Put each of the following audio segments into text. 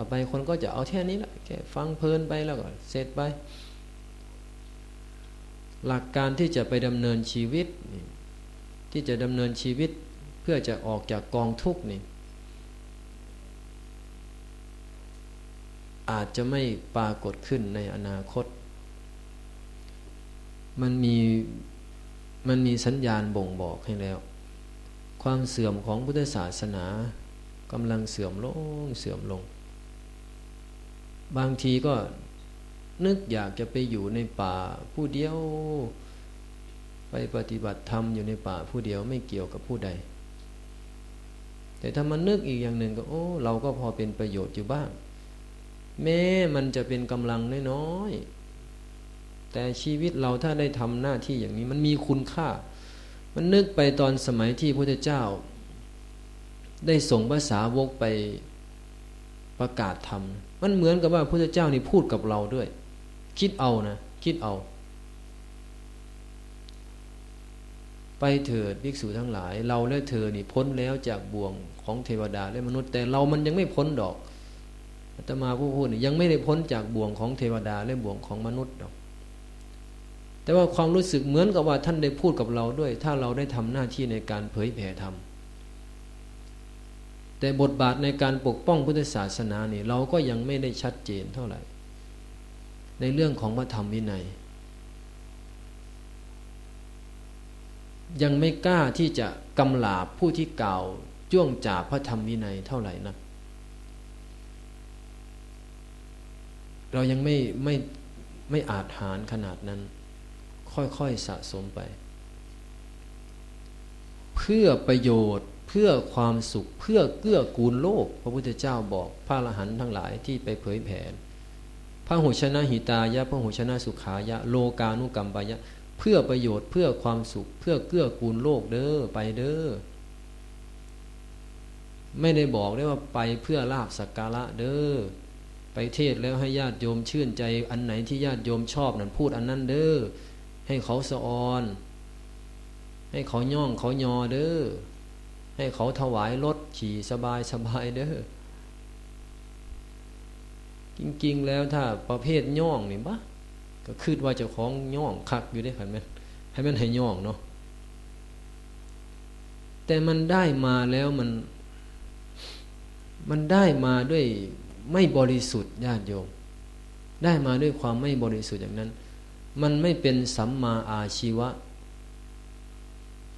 ต่อไปคนก็จะเอาแค่นี้แหละแค่ฟังเพลินไปแล้วก็เสร็จไป หลักการที่จะไปดำเนินชีวิต ที่จะดำเนินชีวิตเพื่อจะออกจากกองทุกข์นี่อาจจะไม่ปรากฏขึ้นในอนาคต มันมีมันมีสัญญาณบ่งบอกให้แล้ว ความเสื่อมของพุทธศาสนากำลังเสื่อมลงเสื่อมลง บางทีก็นึกอยากจะไปอยู่ในป่าผู้เดียว ไปปฏิบัติธรรมอยู่ในป่าผู้เดียวไม่เกี่ยวกับผู้ใด แต่ถ้ามันนึกอีกอย่างหนึ่งก็โอ้เราก็พอเป็นประโยชน์อยู่บ้าง แม้มันจะเป็นกำลังน้อยๆแต่ชีวิตเราถ้าได้ทำหน้าที่อย่างนี้มันมีคุณค่า มันนึกไปตอนสมัยที่พระเจ้า ได้ส่งภาษาวกไป ประกาศธรรม มันเหมือนกับว่าพระเจ้านี่พูดกับเราด้วย คิดเอานะ คิดเอา ไปเถิดภิกษุทั้งหลาย เราและเธอนี่พ้นแล้วจากบ่วงของเทวดาและมนุษย์ แต่เรามันยังไม่พ้นดอกอาตมาผู้พูดนี่ยังไม่ได้พ้นจากบ่วงของเทวดาและบ่วงของมนุษย์ดอก แต่ว่าความรู้สึกเหมือนกับว่าท่านได้พูดกับเราด้วย ถ้าเราได้ทำหน้าที่ในการเผยแผ่ธรรม แต่บทบาทในการปกป้องพุทธศาสนานี่เราก็ยังไม่ได้ชัดเจนเท่าไหร่ ในเรื่องของพระธรรมวินัย ยังไม่กล้าที่จะกำลาบผู้ที่กล่าวจ้วงจาพระธรรมวินัยเท่าไหร่นะเรายังไม่ไม่ไม่อาจหารขนาดนั้น ค่อยๆสะสมไป เพื่อประโยชน์ เพื่อความสุขเพื่อเกื้อกูลโลก พระพุทธเจ้าบอกพระอรหันต์ทั้งหลายที่ไปเผยแผ่พระหุชนะหิตายะพระหุชนะสุขายะ โลกานุกรรมปายะ เพื่อประโยชน์เพื่อความสุข เพื่อเกื้อกูลโลกเด้อไปเด้อไม่ได้บอกได้ว่าไปเพื่อลาบสักการะเด้อไปเทศแล้วให้ญาติโยมชื่นใจ อันไหนที่ญาติโยมชอบนั่นพูดอันนั้นเด้อให้เขาสะออน ให้เขาย่องเขายอเด้อ ให้เขาถวายรถขี่สบายสบายเด้อจริงๆ แล้วถ้าประเภทย่องนี่บะก็คืดว่าจะของย่องคักอยู่ได้ขันแม่ให้มันให้ย่องเนาะแต่มันได้มาแล้วมัน มันได้มาด้วยไม่บริสุทธิ์ญาติโยม ได้มาด้วยความไม่บริสุทธิ์อย่างนั้น มันไม่เป็นสัมมาอาชีวะ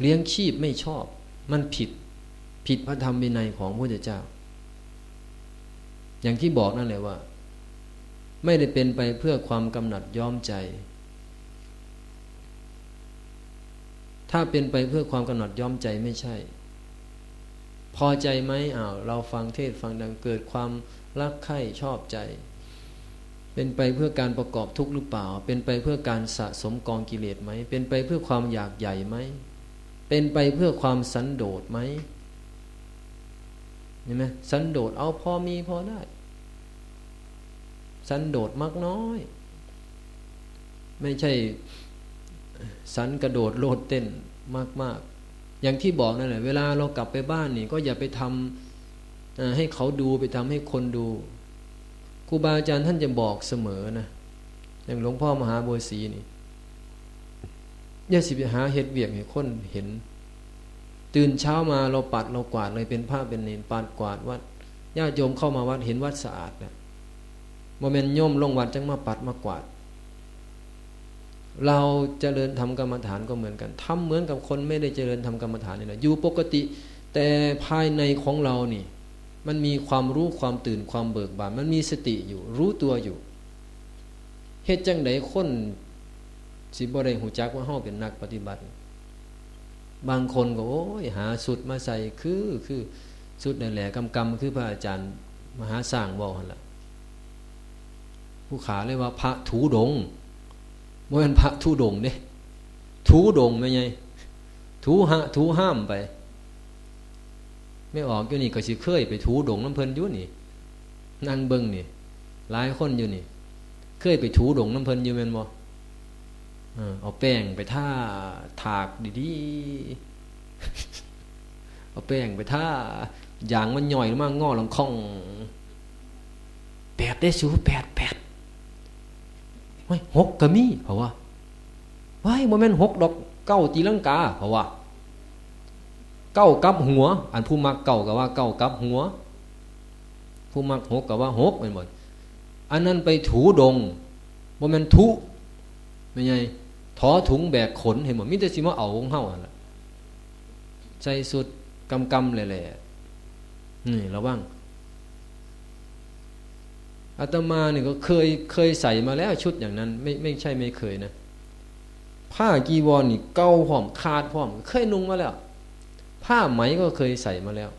เลี้ยงชีพไม่ชอบ มันผิด ผิดพระธรรมวินัยของพระพุทธเจ้า อย่างที่บอกนั่นแหละว่า ไม่ได้เป็นไปเพื่อความกำหนัดย้อมใจ ถ้าเป็นไปเพื่อความกำหนัดย้อมใจไม่ใช่ พอใจไหมอ้าวเราฟังเทศฟังดังเกิดความรักใคร่ชอบใจ เป็นไปเพื่อการประกอบทุกข์หรือเปล่า เป็นไปเพื่อการสะสมกองกิเลสไหม เป็นไปเพื่อความอยากใหญ่ไหมเป็นไปเพื่อความสันโดษไหม เห็นไหมสันโดษเอาพอมีพอได้ สันโดษมากน้อย ไม่ใช่สันกระโดดโลดเต้นมากมากอย่างที่บอกนั่นแหละ เวลาเรากลับไปบ้านนี่ ก็อย่าไปทำให้เขาดูไปทำให้คนดูครูบาอาจารย์ท่านจะบอกเสมอนะอย่างหลวงพ่อมหาบัวศรีนี่อย่าสิไปหาเห็ดเวียกให้คนเห็น ตื่นเช้ามาเราปัดเรากวาดเลยเป็นผ้าเป็นเนนปัดกวาดวัดญาติโยมเข้ามาวัดเห็นวัดสะอาดนะโมเมนต์โยมลงวัดจังมาปัดมากวาด เราเจริญทำกรรมฐานก็เหมือนกันทำเหมือนกับคนไม่ได้เจริญทำกรรมฐานนี่แหละอยู่ปกติ แต่ภายในของเรานี่ มันมีความรู้ความตื่นความเบิกบานมันมีสติอยู่ รู้ตัวอยู่เหตุจังไดคนสิบ่ได้หูจักว่าเฮาเป็นนักปฏิบัติ บางคนก็โอ้ยหาสุดมาใส่คือคือสุดนั่นแหละกำกำคือพระอาจารย์มหาสร้างบอกันแหละผู้ขาเรียกว่า พระถูดงเมื่อเป็นพระถูดงเนี่ยถูดงไม่ไงถูหะถูห้ามไป ไม่ออกอยู่นี่ก็สิเคยไปถูดงน้ำเพลินอยู่นี่นั่งเบิ้งนี่หลายคนอยู่นี่ เคยไปถูดงน้ำเพลินอยู่เมนบ่ เอาแป้งไปท่าถากดีๆ เอาแป้งไปท่าอย่างมันหน่อยมากงอลงคองแปดได้สูแปดแปดเฮ้ยหกก็มีเพราะว่าว้ายโมเมนต์หกดอกเก้าตีลังกาเพราะว่า เก้ากับหัว อันผู้มักเก้าก็ว่าเก้ากับหัว ผู้มักหกก็ว่าหกเป็นหมดอันนั้นไปถูดงโมเมนต์ทุไม่ไง ถอถุงแบกขนเห็นหมดมิแต่สิมาเอาของเฮาอะใจสุดกำกำเลยแหละนี่ระวังอาตมาเนี่ยก็เคยเคยใส่มาแล้วชุดอย่างนั้น ไม่ไม่ใช่ไม่เคยนะ ผ้ากีวรนี่เก้าหอมขาดหอม เคยนุ่งมาแล้ว ผ้าไหมก็เคยใส่มาแล้ว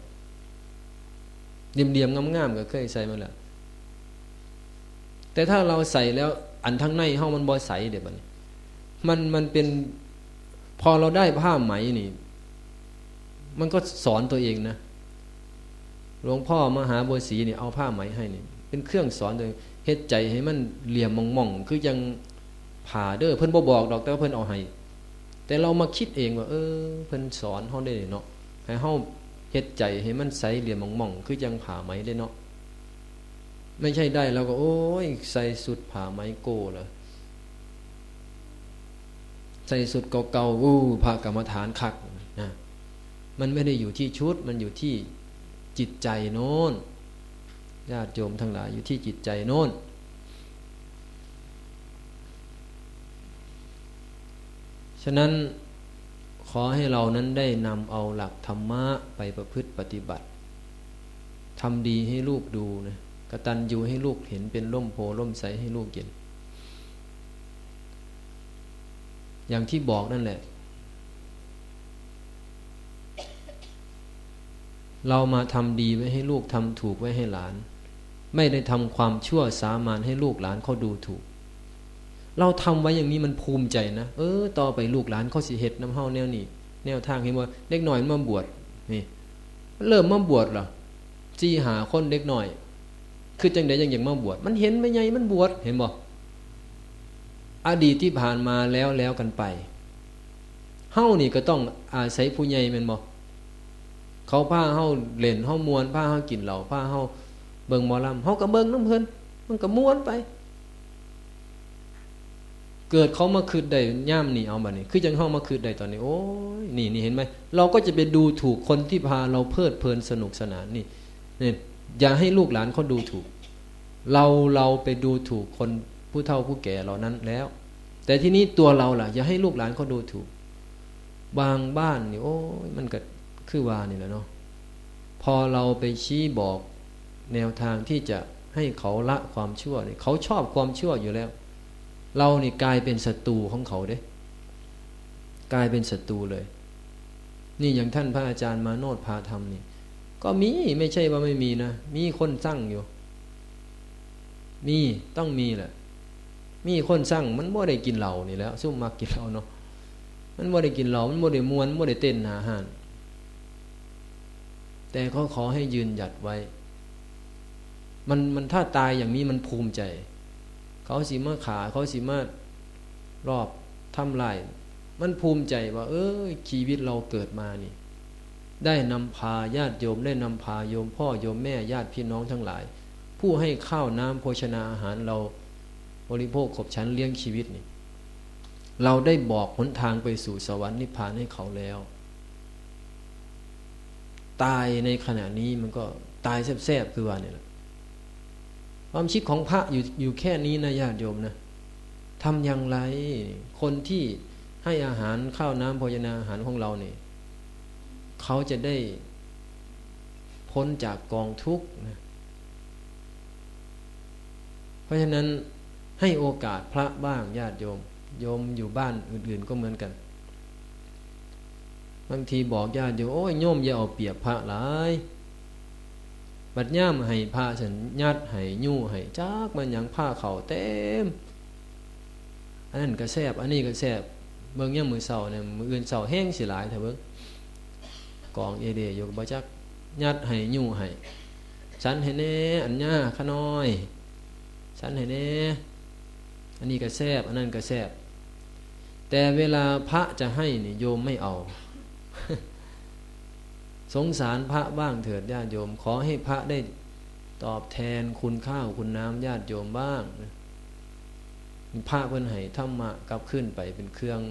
เดียมๆงามๆก็เคยใส่มาแล้ว แต่ถ้าเราใส่แล้ว อันทั้งในห้องมันบอใสเดี๋ยวมัน มันมันเป็นพอเราได้ผ้าไหมนี่ มันก็สอนตัวเองนะหลวงพ่อมหาบัวศรีนี่เอาผ้าไหมให้นี่เป็นเครื่องสอนเลยเฮ็ดใจให้มันเหลี่ยมมองๆคือยังผ่าเด้อเพิ่นบ่บอกดอกแต่ว่าเพิ่นเอาให้แต่เรามาคิดเองว่า เออ เพิ่นสอนเฮาได้เนาะให้เฮาเฮ็ดใจให้มันใสเหลี่ยมมองๆคือยังผ่าไหมได้เนาะไม่ใช่ได้เราก็ โอ้ยใส่สุดผ่าไหมโก้เลย ใส่สุดเก่าๆอู้พระกรรมฐานคักนะมันไม่ได้อยู่ที่ชุด มันอยู่ที่จิตใจโน้นญาติโยมทั้งหลายอยู่ที่จิตใจโน้นฉะนั้นขอให้เรานั้นได้นำเอาหลักธรรมะไปประพฤติปฏิบัติทำดีให้ลูกดูนะกระตัญญูให้ลูกเห็นเป็นร่มโพร่มใสให้ลูกเย็น อย่างที่บอกนั่นแหละ เรามาทำดีไว้ให้ลูกทำถูกไว้ให้หลาน ไม่ได้ทำความชั่วสามานให้ลูกหลานเขาดูถูก เราทำไว้อย่างนี้มันภูมิใจนะ เออ ต่อไปลูกหลานเขาสิเหตุน้ำเฮาแนวนี้แนวทางเห็นว่าเล็กหน่อยมาบวชนี่เริ่มมาบวชเหรอจี้หาคนเล็กหน่อย คือจังไดยังอย่างมาบวชมันเห็นไม่ไงมันบวชเห็นบ่อ อดีตที่ผ่านมาแล้วแล้วกันไปเฮ้านี่ก็ต้องอาศัยผู้ใหญ่เป็นบ่เขาผ้าเฮาเล่นเฮามวนผ้าเฮากินเหล่าผ้าเฮาเบิ่งหมอลำเฮาก็เบิ่งน้ำเพลินมันก็ม้วนไป เกิดเขามาคืดได้ย่ามนี่เอาบัดนี้ คือจังเฮามาคืดได้ตอนนี้ โอ้ยนี่นี่เห็นไหมเราก็จะไปดูถูกคนที่พาเราเพลิดเพลินสนุกสนานนี่เนี่ยอย่าให้ลูกหลานเขาดูถูก เราเราไปดูถูกคน ผู้เฒ่าผู้แก่เหล่านั้นแล้ว แต่ที่นี้ตัวเราล่ะ อย่าให้ลูกหลานเขาดูถูก บางบ้านนี่โอ้ยมันก็คือว่านี่แหละเนาะพอเราไปชี้บอกแนวทางที่จะให้เขาละความชั่วเนี่ยเขาชอบความชั่วอยู่แล้ว เรานี่กลายเป็นศัตรูของเขาเด้กลายเป็นศัตรูเลย นี่อย่างท่านพระอาจารย์มาโนดพาธรรมนี่ก็มีไม่ใช่ว่าไม่มีนะ มีคนสร้างอยู่ มีต้องมีแหละ มีคนสร้างมันบ่ได้กินเหล้านี่แล้วซุ่มมักกินเหล้าเนาะมันบ่ได้กินเหล้ามันบ่ได้มวนบ่ได้เต้นอาหาร แต่เขาขอให้ยืนหยัดไว้ มันมันถ้าตายอย่างนี้มันภูมิใจ เขาสีมาขาเขาสีมารอบทำลายมันภูมิใจว่า เออชีวิตเราเกิดมานี่ ได้นำพาญาติโยมได้นำพาโยมพ่อโยมแม่ญาติพี่น้องทั้งหลาย ผู้ให้ข้าวน้ำโภชนาอาหารเรา บริโภคขบชันเลี้ยงชีวิตนี่เราได้บอกหนทางไปสู่สวรรค์นิพพานให้เขาแล้ว ตายในขณะนี้มันก็ตายแซบๆคือว่าเนี่ยความคิดของพระอยู่อยู่แค่นี้นะญาติโยมนะทำอย่างไร คนที่ให้อาหารข้าวน้ำโภชนาอาหารของเราเนี่ยเขาจะได้พ้นจากกองทุกข์นะเพราะฉะนั้น ให้โอกาสพระบ้างญาติโยม โยมอยู่บ้านอื่นๆก็เหมือนกัน บางทีบอกญาติโยมโอ้ยโยมอย่าเอาเปรียบพระหลายบัดย่ามให้พระฉันยัดให้ยู่ให้จักมันยังผ้าเข่าเต็มอันนั้นก็แซบอันนี้ก็แซบเบิ่งย่ามมือเสาเนี่ยมืออื่นเสาแห้งสิหลายเถอะเบิ่งกองเอเดยกบ่จักยัดให้ยู่ให้ฉันให้แน่อันย่าขน้อย ฉันให้แน่ อันนี้ก็แซบอันนั้นก็แซบแต่เวลาพระจะให้นี่โยมไม่เอา สงสารพระบ้างเถิดญาติโยม ขอให้พระได้ตอบแทนคุณข้าวคุณน้ำญาติโยมบ้างพระเพิ่นให้ธรรมะกลับขึ้นไปเป็นเครื่อง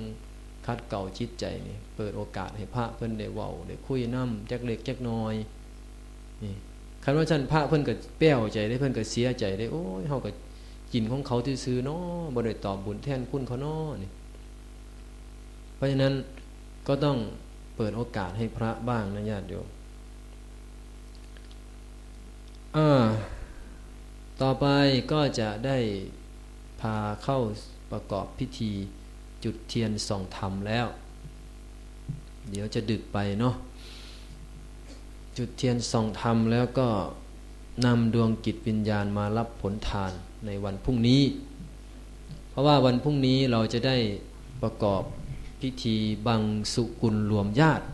คัดเก่าจิตใจนี่เปิดโอกาสให้พระเพิ่นได้เว้าได้คุยน้ำจักเล็กจักน้อยนี่คันว่าฉันพระเพิ่นก็แป้วใจได้เพิ่นก็เสียใจได้โอ้ยเฮาก็ กินของเขาที่ซื่อเนาะบ่ได้ตอบบุญแทนคุณเขาเนาะนี่เพราะฉะนั้นก็ต้องเปิดโอกาสให้พระบ้างนะญาติโยมอ่าต่อไปก็จะได้พาเข้าประกอบพิธีจุดเทียนส่องธรรมแล้ว เดี๋ยวจะดึกไปเนาะจุดเทียนส่องธรรมแล้วก็ นำดวงกิจวิญญาณมารับผลทานในวันพรุ่งนี้ เพราะว่าวันพรุ่งนี้เราจะได้ประกอบพิธีบังสุกุลรวมญาติ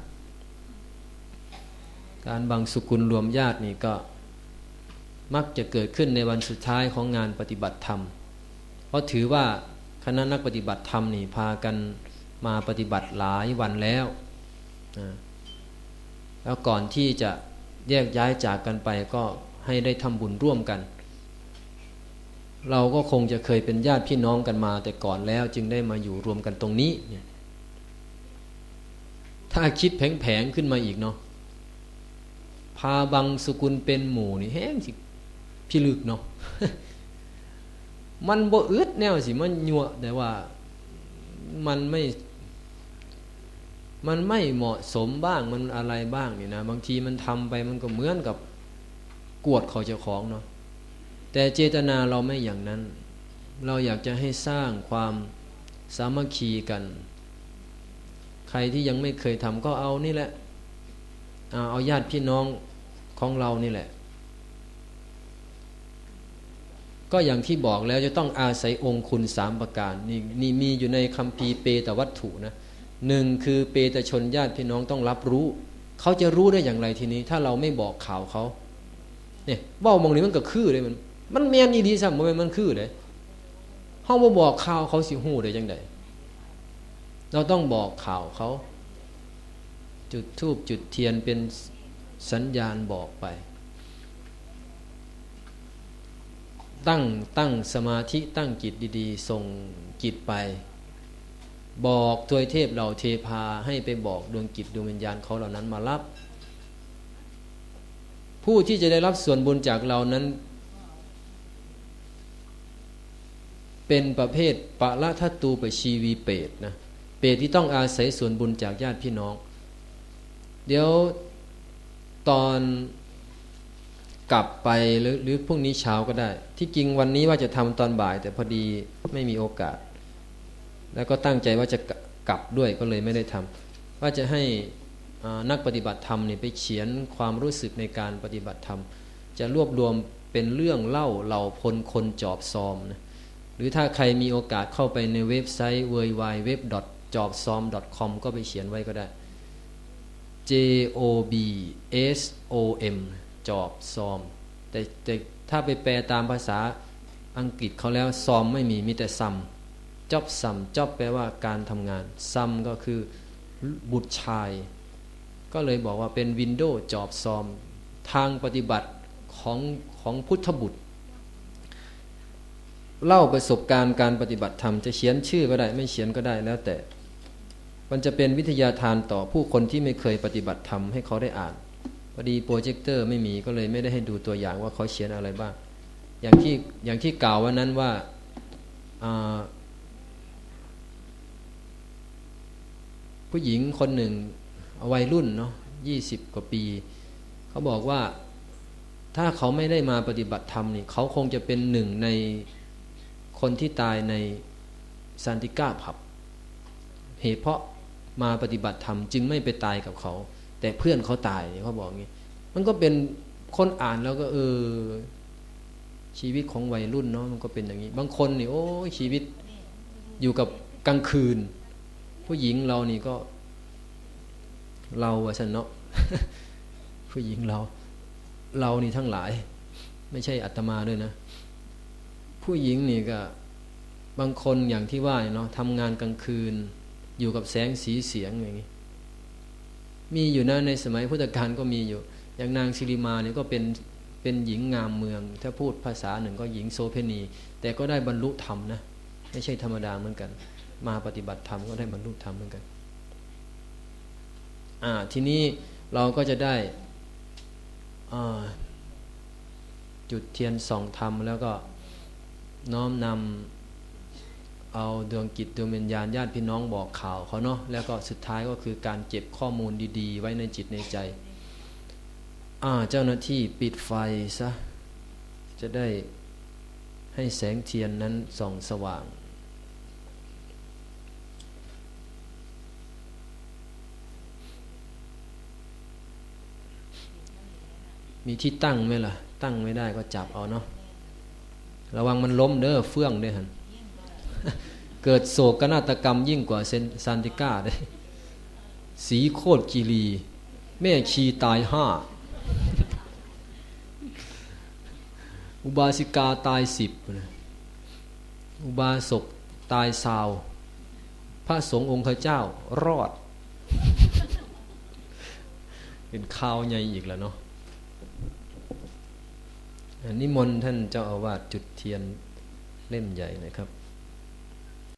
การบังสุกุลรวมญาตินี่ก็มักจะเกิดขึ้นในวันสุดท้ายของงานปฏิบัติธรรม เพราะถือว่าคณะนักปฏิบัติธรรมนี่พากันมาปฏิบัติหลายวันแล้วแล้วก่อนที่จะแยกย้ายจากกันไปก็ ให้ได้ทำบุญร่วมกัน เราก็คงจะเคยเป็นญาติพี่น้องกันมา แต่ก่อนแล้วจึงได้มาอยู่รวมกันตรงนี้เนี่ยถ้าคิดแผงๆขึ้นมาอีกเนาะพาบังสกุลเป็นหมู่นี่แห้งสิพิลึกเนาะมันบ่อึดแนวสิมันยั่วแต่ว่ามันไม่มันไม่เหมาะสมบ้างมันอะไรบ้างนี่นะบางทีมันทำไปมันก็เหมือนกับ กวดเขาเจ้าของเนาะแต่เจตนาเราไม่อย่างนั้น เราอยากจะให้สร้างความสามัคคีกัน ใครที่ยังไม่เคยทำก็เอานี่แหละเอาญาติพี่น้องของเรานี่แหละ ก็อย่างที่บอกแล้วจะต้องอาศัยองคุณสามประการนี่นี่มีอยู่ในคำพีเปตวัตถุนะหนึ่งคือเปตชนญาติพี่น้องต้องรับรู้ เขาจะรู้ได้อย่างไรทีนี้ ถ้าเราไม่บอกข่าวเขา เนี่ยบ้ามองนี้มันก็คือเลยมัน มันแมนอีดีสัมมันมันคือเลยห้องมาบอกข่าวเขาสิหูได้ยังไงเราต้องบอกข่าวเขา จุดทูบจุดเทียนเป็นสัญญาณบอกไป ตั้งตั้งสมาธิตั้งจิตดีๆส่งจิตไป บอกทวยเทพเราเทพาให้ไปบอกดวงจิตดวงวิญญาณเขาเหล่านั้นมารับ ผู้ที่จะได้รับส่วนบุญจากเรานั้น เป็นประเภทปะละทัตูปชีวีเปตนะเปตที่ต้องอาศัยส่วนบุญจากญาติพี่น้อง เดี๋ยวตอนกลับไปหรือหรือพรุ่งนี้เช้าก็ได้ ที่จริงวันนี้ว่าจะทำตอนบ่าย แต่พอดีไม่มีโอกาส แล้วก็ตั้งใจว่าจะกลับด้วยก็เลยไม่ได้ทำว่าจะให้ นักปฏิบัติธรรมเนี่ยไปเขียนความรู้สึกในการปฏิบัติธรรม จะรวบรวมเป็นเรื่องเล่าเหล่าพลคนจอบซอมนะหรือถ้าใครมีโอกาสเข้าไปในเว็บไซต์ w w w j o b s o m com ก็ไปเขียนไว้ก็ได้ J O B S O M จอบซอมแต่แต่ถ้าไปแปลตามภาษาอังกฤษเขาแล้วซอมไม่มีมีแต่ซัมจอบซัมจอบแปลว่าการทำงานซัมก็คือบุตรชาย ก็เลยบอกว่าเป็นวินโดว์จอบซอม ทางปฏิบัติของของพุทธบุตร เล่าประสบการณ์การปฏิบัติธรรมจะเขียนชื่อก็ได้ไม่เขียนก็ได้แล้วแต่ มันจะเป็นวิทยาทานต่อผู้คนที่ไม่เคยปฏิบัติธรรมให้เขาได้อ่านพอดีโปรเจคเตอร์ไม่มีก็เลยไม่ได้ให้ดูตัวอย่างว่าเขาเขียนอะไรบ้าง อย่างที่อย่างที่กล่าววันนั้นว่าผู้หญิงคนหนึ่ง วัยรุ่นเนาะยี่สิบกว่าปี เขาบอกว่าถ้าเขาไม่ได้มาปฏิบัติธรรมนี่เขาคงจะเป็นหนึ่งในคนที่ตายในซันติก้าผับ เหตุเพราะมาปฏิบัติธรรมจึงไม่ไปตายกับเขา แต่เพื่อนเขาตายเขาบอกงี้ มันก็เป็นคนอ่านแล้วก็เออชีวิตของวัยรุ่นเนาะมันก็เป็นอย่างนี้ บางคนนี่โอ้ชีวิตอยู่กับกลางคืน ผู้หญิงเรานี่ก็ เราอะฉันเนาะผู้หญิงเรา เรานี่ทั้งหลาย ไม่ใช่อัตมาด้วยนะ ผู้หญิงนี่ก็บางคนอย่างที่ว่าเนาะทำงานกลางคืน อยู่กับแสงสีเสียงอย่างนี้ มีอยู่นะในสมัยพุทธกาลก็มีอยู่ อย่างนางศิริมาเนี่ยก็เป็นเป็นหญิงงามเมือง ถ้าพูดภาษาหนึ่งก็หญิงโสเพณีแต่ก็ได้บรรลุธรรมนะ ไม่ใช่ธรรมดาเหมือนกัน มาปฏิบัติธรรมก็ได้บรรลุธรรมเหมือนกัน ทีนี้เราก็จะได้จุดเทียนส่องธรรมแล้วก็น้อมนำเอาดวงกิจดวงวิญญาณญาติพี่น้องบอกข่าวเขาเนาะแล้วก็สุดท้ายก็คือการเก็บข้อมูลดี ๆ ไว้ในจิตในใจเจ้าหน้าที่ปิดไฟซะจะได้ให้แสงเทียนนั้นส่องสว่าง มีที่ตั้งไหมล่ะ ตั้งไม่ได้ก็จับเอาเนาะระวังมันล้มเด้อเฟื่องเด้อหันเกิดโศกนาฏกรรมยิ่งกว่าเซนซานติก้าได้สีโคตรกีรี แม่ชีตายห้า อุบาสิกาตายสิบอุบาสกตายสาว พระสงฆ์องค์เจ้ารอด เป็นข่าวใหญ่อีกแล้วเนาะ นิมนต์ท่านเจ้าอาวาสจุดเทียนเล่มใหญ่นะครับ